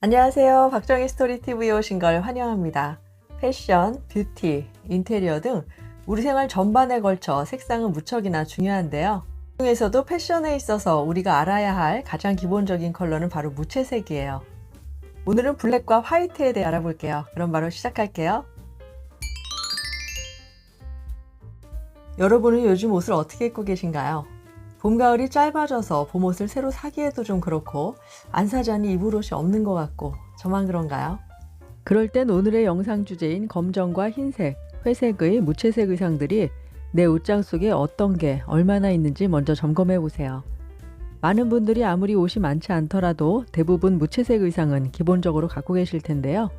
안녕하세요. 박정희 스토리TV에 오신 걸 환영합니다. 패션, 뷰티, 인테리어 등 우리 생활 전반에 걸쳐 색상은 무척이나 중요한데요. 그 중에서도 패션에 있어서 우리가 알아야 할 가장 기본적인 컬러는 바로 무채색이에요. 오늘은 블랙과 화이트에 대해 알아볼게요. 그럼 바로 시작할게요. 여러분은 요즘 옷을 어떻게 입고 계신가요? 봄, 가을이 짧아져서 봄옷을 새로 사기에도 좀 그렇고 안 사자니 입을 옷이 없는 것 같고 저만 그런가요? 그럴 땐 오늘의 영상 주제인 검정과 흰색, 회색의 무채색 의상들이 내 옷장 속에 어떤 게 얼마나 있는지 먼저 점검해 보세요. 많은 분들이 아무리 옷이 많지 않더라도 대부분 무채색 의상은 기본적으로 갖고 계실 텐데요.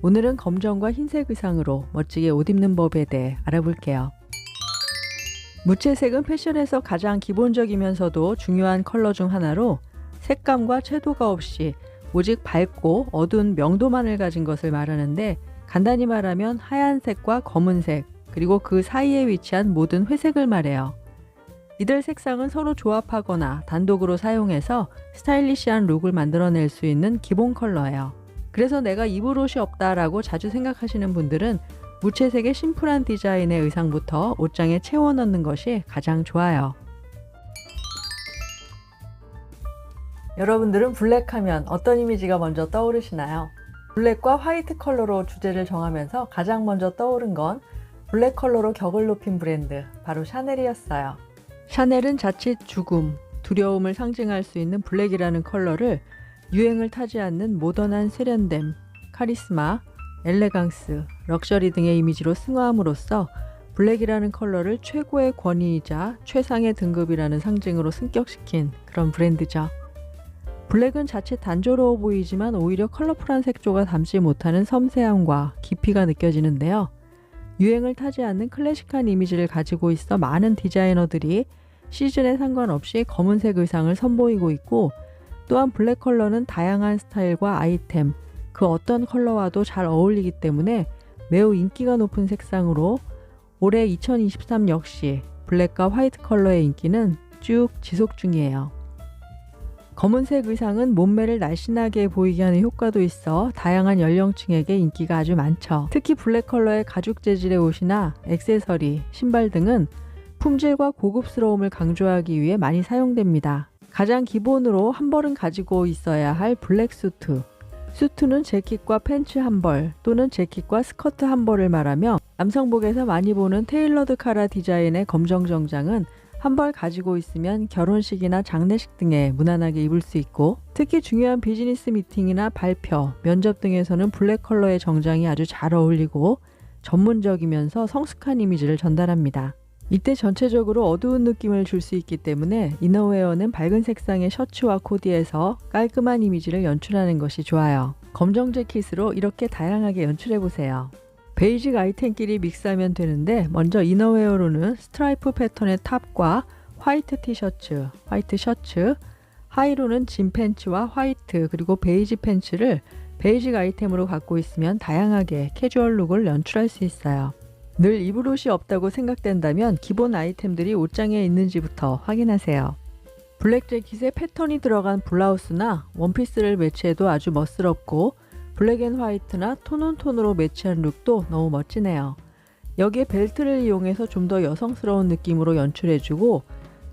오늘은 검정과 흰색 의상으로 멋지게 옷 입는 법에 대해 알아볼게요. 무채색은 패션에서 가장 기본적이면서도 중요한 컬러 중 하나로 색감과 채도가 없이 오직 밝고 어두운 명도만을 가진 것을 말하는데 간단히 말하면 하얀색과 검은색 그리고 그 사이에 위치한 모든 회색을 말해요. 이들 색상은 서로 조합하거나 단독으로 사용해서 스타일리시한 룩을 만들어낼 수 있는 기본 컬러예요. 그래서 내가 입을 옷이 없다라고 자주 생각하시는 분들은 무채색의 심플한 디자인의 의상부터 옷장에 채워 넣는 것이 가장 좋아요. 여러분들은 블랙하면 어떤 이미지가 먼저 떠오르시나요? 블랙과 화이트 컬러로 주제를 정하면서 가장 먼저 떠오른 건 블랙 컬러로 격을 높인 브랜드, 바로 샤넬이었어요. 샤넬은 자칫 죽음, 두려움을 상징할 수 있는 블랙이라는 컬러를 유행을 타지 않는 모던한 세련됨, 카리스마, 엘레강스, 럭셔리 등의 이미지로 승화함으로써 블랙이라는 컬러를 최고의 권위이자 최상의 등급이라는 상징으로 승격시킨 그런 브랜드죠. 블랙은 자칫 단조로워 보이지만 오히려 컬러풀한 색조가 담지 못하는 섬세함과 깊이가 느껴지는데요. 유행을 타지 않는 클래식한 이미지를 가지고 있어 많은 디자이너들이 시즌에 상관없이 검은색 의상을 선보이고 있고 또한 블랙 컬러는 다양한 스타일과 아이템, 그 어떤 컬러와도 잘 어울리기 때문에 매우 인기가 높은 색상으로 올해 2023 역시 블랙과 화이트 컬러의 인기는 쭉 지속 중이에요. 검은색 의상은 몸매를 날씬하게 보이게 하는 효과도 있어 다양한 연령층에게 인기가 아주 많죠. 특히 블랙 컬러의 가죽 재질의 옷이나 액세서리, 신발 등은 품질과 고급스러움을 강조하기 위해 많이 사용됩니다. 가장 기본으로 한 벌은 가지고 있어야 할 블랙 수트, 수트는 재킷과 팬츠 한 벌 또는 재킷과 스커트 한 벌을 말하며 남성복에서 많이 보는 테일러드 카라 디자인의 검정 정장은 한 벌 가지고 있으면 결혼식이나 장례식 등에 무난하게 입을 수 있고 특히 중요한 비즈니스 미팅이나 발표, 면접 등에서는 블랙 컬러의 정장이 아주 잘 어울리고 전문적이면서 성숙한 이미지를 전달합니다. 이때 전체적으로 어두운 느낌을 줄 수 있기 때문에 이너웨어는 밝은 색상의 셔츠와 코디에서 깔끔한 이미지를 연출하는 것이 좋아요. 검정 재킷으로 이렇게 다양하게 연출해 보세요. 베이직 아이템끼리 믹스하면 되는데 먼저 이너웨어로는 스트라이프 패턴의 탑과 화이트 티셔츠, 화이트 셔츠, 하이로는 진 팬츠와 화이트 그리고 베이지 팬츠를 베이직 아이템으로 갖고 있으면 다양하게 캐주얼 룩을 연출할 수 있어요. 늘 입을 옷이 없다고 생각된다면 기본 아이템들이 옷장에 있는지부터 확인하세요. 블랙 재킷에 패턴이 들어간 블라우스나 원피스를 매치해도 아주 멋스럽고 블랙 앤 화이트나 톤온톤으로 매치한 룩도 너무 멋지네요. 여기에 벨트를 이용해서 좀 더 여성스러운 느낌으로 연출해주고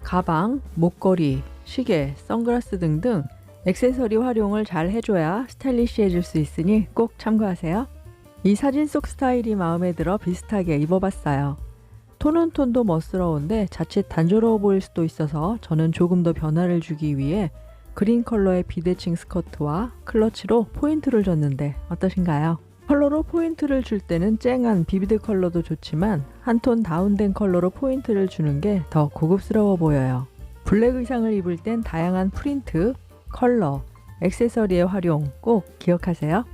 가방, 목걸이, 시계, 선글라스 등등 액세서리 활용을 잘 해줘야 스타일리시해질 수 있으니 꼭 참고하세요. 이 사진 속 스타일이 마음에 들어 비슷하게 입어봤어요. 톤은 톤도 멋스러운데 자칫 단조로워 보일 수도 있어서 저는 조금 더 변화를 주기 위해 그린 컬러의 비대칭 스커트와 클러치로 포인트를 줬는데 어떠신가요? 컬러로 포인트를 줄 때는 쨍한 비비드 컬러도 좋지만 한 톤 다운된 컬러로 포인트를 주는 게 더 고급스러워 보여요. 블랙 의상을 입을 땐 다양한 프린트, 컬러, 액세서리의 활용 꼭 기억하세요.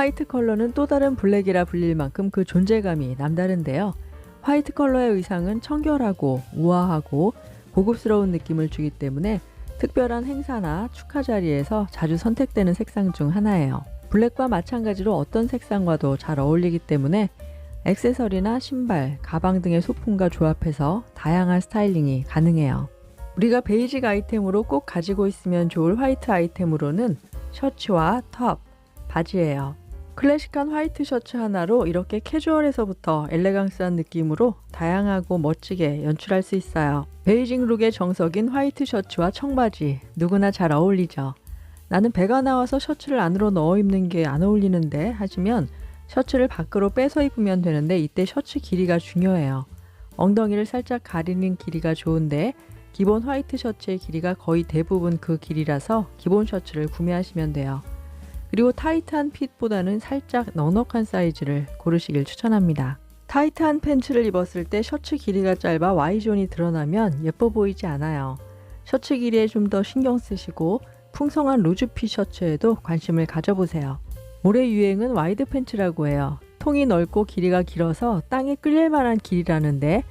화이트 컬러는 또 다른 블랙이라 불릴 만큼 그 존재감이 남다른데요. 화이트 컬러의 의상은 청결하고 우아하고 고급스러운 느낌을 주기 때문에 특별한 행사나 축하 자리에서 자주 선택되는 색상 중 하나예요. 블랙과 마찬가지로 어떤 색상과도 잘 어울리기 때문에 액세서리나 신발, 가방 등의 소품과 조합해서 다양한 스타일링이 가능해요. 우리가 베이직 아이템으로 꼭 가지고 있으면 좋을 화이트 아이템으로는 셔츠와 톱, 바지예요. 클래식한 화이트 셔츠 하나로 이렇게 캐주얼에서부터 엘레강스한 느낌으로 다양하고 멋지게 연출할 수 있어요. 베이징 룩의 정석인 화이트 셔츠와 청바지 누구나 잘 어울리죠. 나는 배가 나와서 셔츠를 안으로 넣어 입는 게 안 어울리는데 하시면 셔츠를 밖으로 빼서 입으면 되는데 이때 셔츠 길이가 중요해요. 엉덩이를 살짝 가리는 길이가 좋은데 기본 화이트 셔츠의 길이가 거의 대부분 그 길이라서 기본 셔츠를 구매하시면 돼요. 그리고 타이트한 핏보다는 살짝 넉넉한 사이즈를 고르시길 추천합니다. 타이트한 팬츠를 입었을 때 셔츠 길이가 짧아 Y존이 드러나면 예뻐 보이지 않아요. 셔츠 길이에 좀 더 신경 쓰시고 풍성한 루즈핏 셔츠에도 관심을 가져보세요. 올해 유행은 와이드 팬츠라고 해요. 통이 넓고 길이가 길어서 땅에 끌릴 만한 길이라는데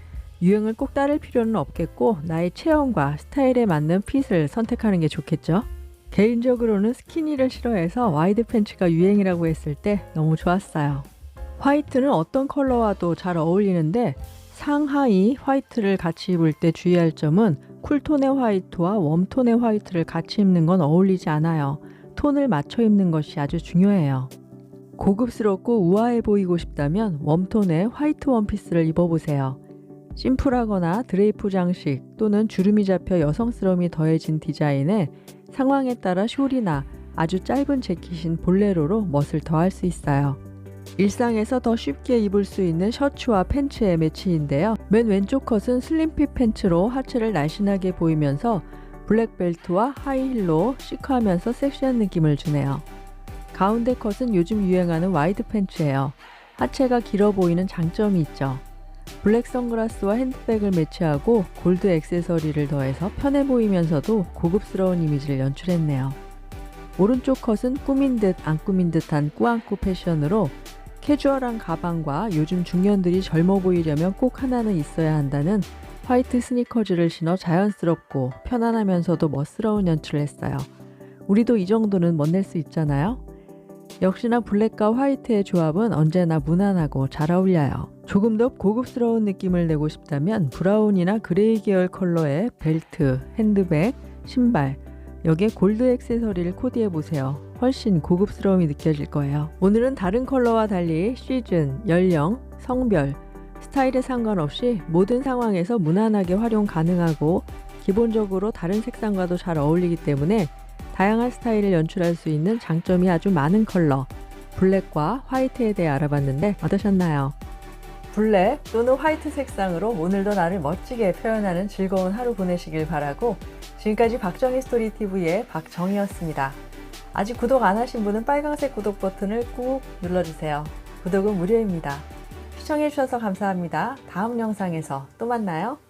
유행을 꼭 따를 필요는 없겠고 나의 체형과 스타일에 맞는 핏을 선택하는 게 좋겠죠. 개인적으로는 스키니를 싫어해서 와이드 팬츠가 유행이라고 했을 때 너무 좋았어요. 화이트는 어떤 컬러와도 잘 어울리는데 상하이 화이트를 같이 입을 때 주의할 점은 쿨톤의 화이트와 웜톤의 화이트를 같이 입는 건 어울리지 않아요. 톤을 맞춰 입는 것이 아주 중요해요. 고급스럽고 우아해 보이고 싶다면 웜톤의 화이트 원피스를 입어보세요. 심플하거나 드레이프 장식 또는 주름이 잡혀 여성스러움이 더해진 디자인에 상황에 따라 숄이나 아주 짧은 재킷인 볼레로로 멋을 더할 수 있어요. 일상에서 더 쉽게 입을 수 있는 셔츠와 팬츠의 매치인데요. 맨 왼쪽 컷은 슬림핏 팬츠로 하체를 날씬하게 보이면서 블랙벨트와 하이힐로 시크하면서 섹시한 느낌을 주네요. 가운데 컷은 요즘 유행하는 와이드 팬츠예요. 하체가 길어 보이는 장점이 있죠. 블랙 선글라스와 핸드백을 매치하고 골드 액세서리를 더해서 편해 보이면서도 고급스러운 이미지를 연출했네요. 오른쪽 컷은 꾸민 듯 안 꾸민 듯한 꾸안꾸 패션으로 캐주얼한 가방과 요즘 중년들이 젊어 보이려면 꼭 하나는 있어야 한다는 화이트 스니커즈를 신어 자연스럽고 편안하면서도 멋스러운 연출을 했어요. 우리도 이 정도는 멋낼 수 있잖아요. 역시나 블랙과 화이트의 조합은 언제나 무난하고 잘 어울려요. 조금 더 고급스러운 느낌을 내고 싶다면 브라운이나 그레이 계열 컬러의 벨트, 핸드백, 신발, 여기에 골드 액세서리를 코디해 보세요. 훨씬 고급스러움이 느껴질 거예요. 오늘은 다른 컬러와 달리 시즌, 연령, 성별, 스타일에 상관없이 모든 상황에서 무난하게 활용 가능하고 기본적으로 다른 색상과도 잘 어울리기 때문에 다양한 스타일을 연출할 수 있는 장점이 아주 많은 컬러 블랙과 화이트에 대해 알아봤는데 어떠셨나요? 블랙 또는 화이트 색상으로 오늘도 나를 멋지게 표현하는 즐거운 하루 보내시길 바라고 지금까지 박정희 스토리TV의 박정희였습니다. 아직 구독 안 하신 분은 빨간색 구독 버튼을 꾹 눌러주세요. 구독은 무료입니다. 시청해주셔서 감사합니다. 다음 영상에서 또 만나요.